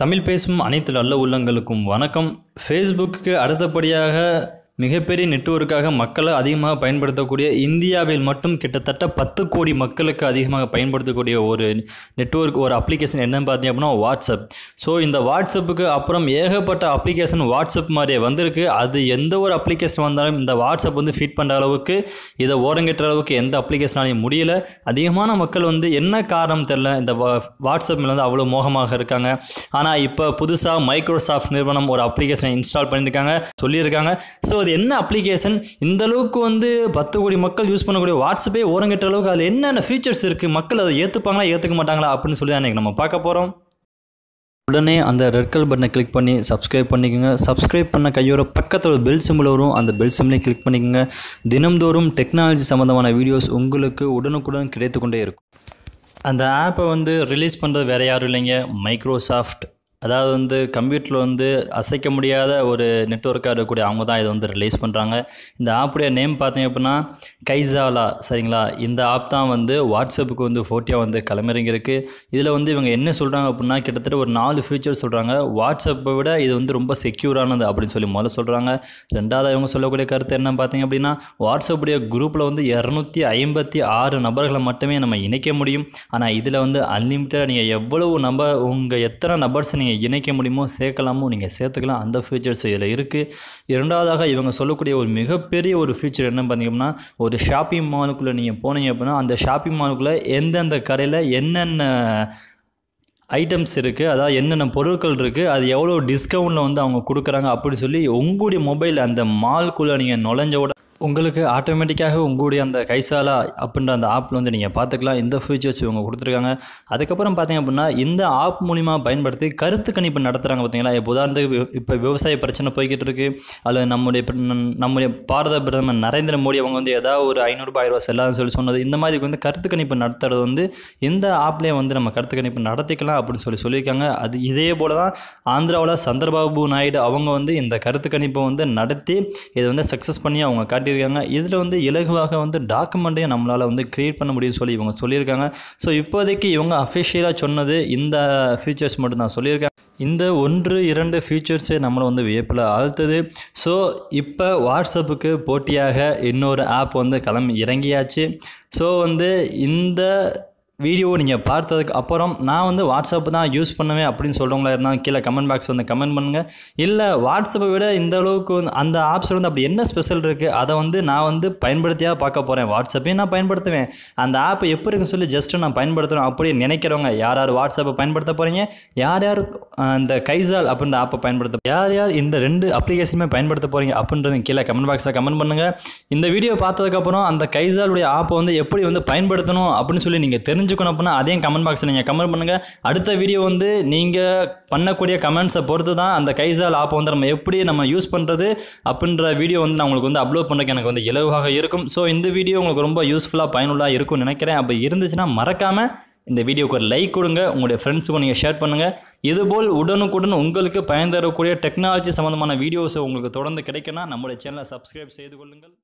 தமிழ் பேசும் அனைத்து நல்ல உள்ளங்களுக்கும் வணக்கம். ஃபேஸ்புக்கு அடுத்தபடியாக மிகப்பெரிய நெட்ஒர்க்காக மக்களை அதிகமாக பயன்படுத்தக்கூடிய இந்தியாவில் மட்டும் கிட்டத்தட்ட பத்து கோடி மக்களுக்கு அதிகமாக பயன்படுத்தக்கூடிய ஒரு நெட்வொர்க் ஒரு அப்ளிகேஷன் என்னன்னு பார்த்தீங்க அப்படின்னா வாட்ஸ்அப். ஸோ இந்த வாட்ஸ்அப்புக்கு அப்புறம் ஏகப்பட்ட அப்ளிகேஷன் வாட்ஸ்அப் மாதிரியே வந்திருக்கு. அது எந்த ஒரு அப்ளிகேஷன் வந்தாலும் இந்த வாட்ஸ்அப் வந்து ஃபிட் பண்ணுற அளவுக்கு இதை ஓரங்கட்டுற அளவுக்கு எந்த அப்ளிகேஷனாலையும் முடியல. அதிகமான மக்கள் வந்து என்ன காரணம் தெரில இந்த வா- வாட்ஸ்அப் மேலே வந்து அவ்வளோ மோகமாக இருக்காங்க. ஆனால் இப்போ புதுசாக மைக்ரோசாஃப்ட் நிறுவனம் ஒரு அப்ளிகேஷனை இன்ஸ்டால் பண்ணியிருக்காங்க சொல்லியிருக்காங்க. ஸோ அது என்ன அப்ளிகேஷன் இந்த அளவுக்கு வந்து பத்து கோடி மக்கள் யூஸ் பண்ணக்கூடிய வாட்ஸ்அப்பே ஓரங்கட்ட அளவுக்கு அதில் என்னென்ன ஃபீச்சர்ஸ் இருக்குது மக்கள் அதை ஏற்றுப்பாங்களா ஏற்றுக்க மாட்டாங்களா அப்படின்னு சொல்லி தான் இன்றைக்கி நம்ம பார்க்க போகிறோம் உடனே அந்த ரெட் கலர் பட்டனை கிளிக் பண்ணி சப்ஸ்கிரைப் பண்ணிக்கோங்க. சப்ஸ்கிரைப் பண்ண கையோட பக்கத்தில் ஒரு பெல் சிம்பிள் வரும். அந்த பெல் சிம்பிளையும் கிளிக் பண்ணிக்கோங்க. தினம்தோறும் டெக்னாலஜி சம்மந்தமான வீடியோஸ் உங்களுக்கு உடனுக்குடன் கிடைத்து கொண்டே இருக்கும். அந்த ஆப்பை வந்து ரிலீஸ் பண்ணுறது வேறு யாரும் இல்லைங்க. மைக்ரோசாஃப்ட் அதாவது வந்து கம்ப்யூட்டரில் வந்து அசைக்க முடியாத ஒரு நெட்ஒர்க்காக இருக்கக்கூடிய அவங்க தான் இதை வந்து ரிலீஸ் பண்ணுறாங்க இந்த ஆப்புடைய நேம் பார்த்தீங்க அப்படின்னா கைசாலா சரிங்களா? இந்த ஆப் தான் வந்து வாட்ஸ்அப்புக்கு வந்து ஃபோட்டியாக வந்து கிளம்பிறங்கிருக்கு இதில் வந்து இவங்க என்ன சொல்கிறாங்க அப்படின்னா கிட்டத்தட்ட ஒரு நாலு ஃபீச்சர் சொல்கிறாங்க வாட்ஸ்அப்பை விட இது வந்து ரொம்ப செக்யூரானது அப்படின்னு சொல்லி முதல்ல சொல்கிறாங்க ரெண்டாவது இவங்க சொல்லக்கூடிய கருத்து என்ன பார்த்தீங்க அப்படின்னா வாட்ஸ்அப்புடைய குரூப்பில் வந்து இரநூத்தி ஐம்பத்தி ஆறு நபர்களை மட்டுமே நம்ம இணைக்க முடியும். ஆனால் இதில் வந்து அன்லிமிட்டடாக நீங்கள் எவ்வளவு நம்பர் உங்கள் எத்தனை நபர்ஸ் நீங்கள் இணைக்க முடியுமோ சேர்க்கலாமோ நீங்கள் சேர்த்துக்கலாம். அந்த ஃபீச்சர்ஸ் இதில் இருக்குது இரண்டாவதாக இவங்க சொல்லக்கூடிய ஒரு மிகப்பெரிய ஒரு ஃபீச்சர் என்ன பார்த்தீங்கன்னா ஒரு ஷாப்பிங் மாலுக்குள்ளே நீங்கள் போனீங்க அப்படின்னா அந்த ஷாப்பிங் மாலுக்குள்ளே எந்தெந்த கடையில் என்னென்ன ஐட்டம்ஸ் இருக்குது அதாவது என்னென்ன பொருட்கள் இருக்குது அது எவ்வளோ டிஸ்கவுண்ட்டில் வந்து அவங்க கொடுக்குறாங்க அப்படி சொல்லி உங்களுடைய மொபைல் அந்த மால்குள்ளே நீங்கள் நுழைஞ்ச உடனே உங்களுக்கு ஆட்டோமேட்டிக்காக உங்களுடைய அந்த கைசாலா அப்படின்ற அந்த ஆப்பில் வந்து நீங்கள் பார்த்துக்கலாம். இந்த ஃபீச்சர்ஸ் இவங்க கொடுத்துருக்காங்க. அதுக்கப்புறம் பார்த்தீங்க அப்படின்னா இந்த ஆப் மூலிமா பயன்படுத்தி கருத்து கணிப்பு நடத்துகிறாங்க பார்த்தீங்களா? இப்போ உதாரணத்துக்கு இப்போ விவசாய பிரச்சனை போய்கிட்டு இருக்குது அல்லது நம்முடைய நம்- நம்முடைய பாரத பிரதமர் நரேந்திர மோடி அவங்க வந்து ஏதாவது ஒரு ஐநூறுபா ஆயிரம் ரூபாய் செல்லாதுன்னு சொல்லி சொன்னது. இந்த மாதிரி வந்து கருத்து கணிப்பு நடத்துறது வந்து இந்த ஆப்லேயே வந்து நம்ம கருத்து கணிப்பு நடத்திக்கலாம் அப்படின்னு சொல்லி சொல்லியிருக்காங்க. அது இதே போல தான் ஆந்திராவில் சந்திரபாபு நாயுடு அவங்க வந்து இந்த கருத்து கணிப்பை வந்து நடத்தி இதை வந்து சக்ஸஸ் பண்ணி அவங்க காட்டியிருக்காங்க. இதில் வந்து இலகுவாக வந்து டாக்குமெண்ட்டையும் நம்மளால் வந்து க்ரியேட் பண்ண முடியும்னு சொல்லி இவங்க சொல்லியிருக்காங்க. ஸோ இப்போதைக்கு இவங்க அஃபிஷியலாக சொன்னது இந்த ஃபீச்சர்ஸ் மட்டும் தான் சொல்லியிருக்காங்க. இந்த ஒன்று இரண்டு ஃபீச்சர்ஸே நம்மளை வந்து வியப்பில் ஆழ்த்துது. ஸோ இப்போ வாட்ஸ்அப்புக்கு போட்டியாக இன்னொரு ஆப் வந்து கிளம்பி இறங்கியாச்சு. ஸோ வந்து இந்த வீடியோ நீங்கள் பார்த்ததுக்கு அப்புறம் நான் வந்து வாட்ஸ்அப் தான் யூஸ் பண்ணுவேன் அப்படின்னு சொல்கிறவங்களா இருந்தால் கீழே கமெண்ட் பாக்ஸ் வந்து கமெண்ட் பண்ணுங்கள் இல்லை வாட்ஸ்அப்பை விட இந்த அளவுக்கு வந்து அந்த ஆப்ஸில் வந்து அப்படி என்ன ஸ்பெஷல் இருக்குது அதை வந்து நான் வந்து பயன்படுத்தியாக பார்க்க போகிறேன் வாட்ஸ்அப்பையும் நான் பயன்படுத்துவேன். அந்த ஆப் எப்படி இருக்குன்னு சொல்லி ஜஸ்ட்டு நான் பயன்படுத்துகிறோம் அப்படின்னு நினைக்கிறவங்க யார் யார் வாட்ஸ்அப்பை பயன்படுத்த போகிறீங்க யார் யார் இந்த கைசால் அப்படின்ற ஆப்பை பயன்படுத்த யார் யார் இந்த ரெண்டு அப்ளிகேஷனுமே பயன்படுத்த போகிறீங்க அப்படின்றது கீழே கமெண்ட் பாக்ஸில் கமெண்ட் பண்ணுங்கள் இந்த வீடியோ பார்த்ததுக்கப்புறம் அந்த கைசாலுடைய ஆப்பை வந்து எப்படி வந்து பயன்படுத்தணும் அப்படின்னு சொல்லி நீங்கள் தெரிஞ்சு தெரிஞ்சுக்கணும் அப்படின்னா அதையும் கமெண்ட் பாக்ஸில் நீங்கள் கமெண்ட் பண்ணுங்கள் அடுத்த வீடியோ வந்து நீங்கள் பண்ணக்கூடிய கமெண்ட்ஸை பொறுத்து தான் அந்த கைசால் ஆப்பை வந்து நம்ம எப்படி நம்ம யூஸ் பண்ணுறது அப்படின்ற வீடியோ வந்து நான் உங்களுக்கு வந்து அப்லோட் பண்ணுறதுக்கு எனக்கு வந்து இலவாக இருக்கும். ஸோ இந்த வீடியோ உங்களுக்கு ரொம்ப யூஸ்ஃபுல்லாக பயனுள்ளாக இருக்கும்னு நினைக்கிறேன். அப்போ இருந்துச்சுன்னா மறக்காமல் இந்த வீடியோக்கு ஒரு லைக் கொடுங்க. உங்களுடைய ஃப்ரெண்ட்ஸுக்கும் நீங்கள் ஷேர் பண்ணுங்கள் இதுபோல் உடனுக்குடன் உங்களுக்கு பயன் தரக்கூடிய டெக்னாலஜி சம்மந்தமான வீடியோஸை உங்களுக்கு தொடர்ந்து கிடைக்கணும் நம்மளுடைய சேனலை சப்ஸ்கிரைப் செய்து கொள்ளுங்கள்.